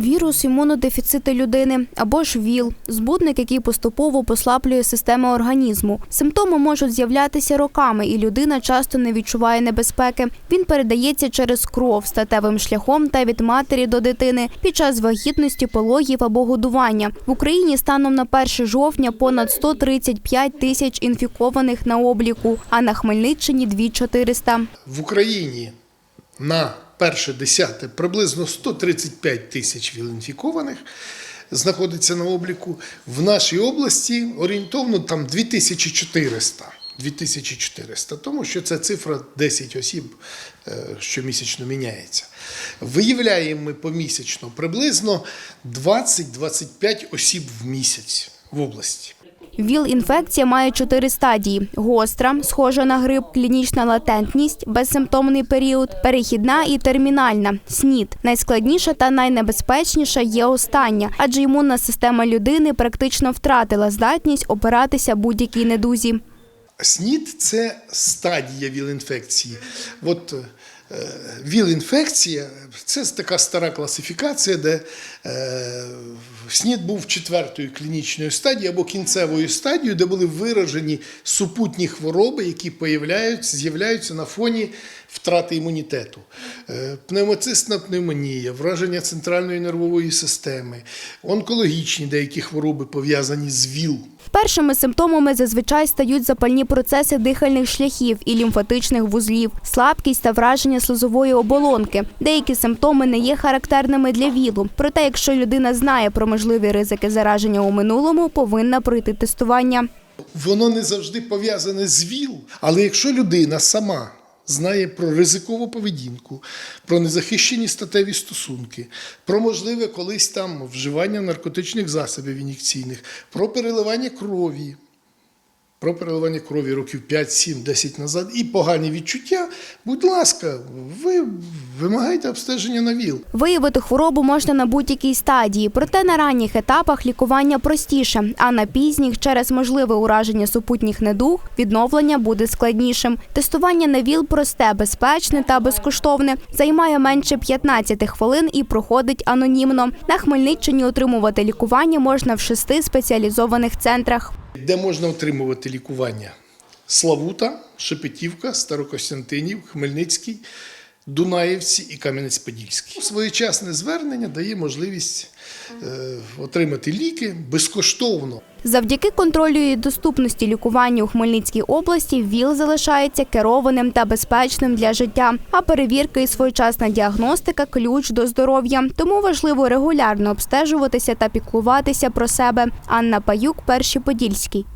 Вірус імунодефіциту людини або ж ВІЛ – збудник, який поступово послаблює систему організму. Симптоми можуть з'являтися роками, і людина часто не відчуває небезпеки. Він передається через кров, статевим шляхом та від матері до дитини під час вагітності, пологів або годування. В Україні станом на 1 жовтня понад 135 тисяч інфікованих на обліку, а на Хмельниччині – 2400. В Україні на перше десяте приблизно 135 тисяч вілінфікованих знаходиться на обліку. В нашій області орієнтовно там 2400. 2400, тому що це цифра 10 осіб е, щомісячно міняється. Виявляємо ми помісячно приблизно 20-25 осіб в місяць в області. ВІЛ-інфекція має чотири стадії: гостра, схожа на грип, клінічна латентність, безсимптомний період, перехідна і термінальна СНІД. Найскладніша та найнебезпечніша є остання, адже імунна система людини практично втратила здатність опиратися будь-якій недузі. СНІД це стадія ВІЛ-інфекції. От ВІЛ-інфекція це така стара класифікація, де е, СНІД був четвертою клінічною стадією або кінцевою стадією, де були виражені супутні хвороби, які з'являються на фоні втрати імунітету. Е, Пневмоцистна пневмонія, враження центральної нервової системи, онкологічні деякі хвороби пов'язані з ВІЛ. Першими симптомами зазвичай стають запальні процеси дихальних шляхів і лімфатичних вузлів, слабкість та враження слизової оболонки. Деякі симптоми не є характерними для ВІЛу. Проте, якщо людина знає про можливі ризики зараження у минулому, повинна пройти тестування. Воно не завжди пов'язане з ВІЛ, але якщо людина сама знає про ризикову поведінку, про незахищені статеві стосунки, про можливе колись там вживання наркотичних засобів ін'єкційних, про переливання крові, про переливання крові років 5, 7, 10 назад і погані відчуття, будь ласка, ви вимагайте обстеження на ВІЛ. Виявити хворобу можна на будь-якій стадії, проте на ранніх етапах лікування простіше, а на пізніх через можливе ураження супутніх недуг відновлення буде складнішим. Тестування на ВІЛ просте, безпечне та безкоштовне. Займає менше 15 хвилин і проходить анонімно. На Хмельниччині отримувати лікування можна в шести спеціалізованих центрах. Де можна отримувати лікування? Славута, Шепетівка, Старокостянтинів, Хмельницький, Дунаєвці і Кам'янець-Подільський. Своєчасне звернення дає можливість е, отримати ліки безкоштовно. Завдяки контролю і доступності лікування у Хмельницькій області ВІЛ залишається керованим та безпечним для життя. А перевірка і своєчасна діагностика ключ до здоров'я. Тому важливо регулярно обстежуватися та піклуватися про себе. Анна Паюк, перший Подільський.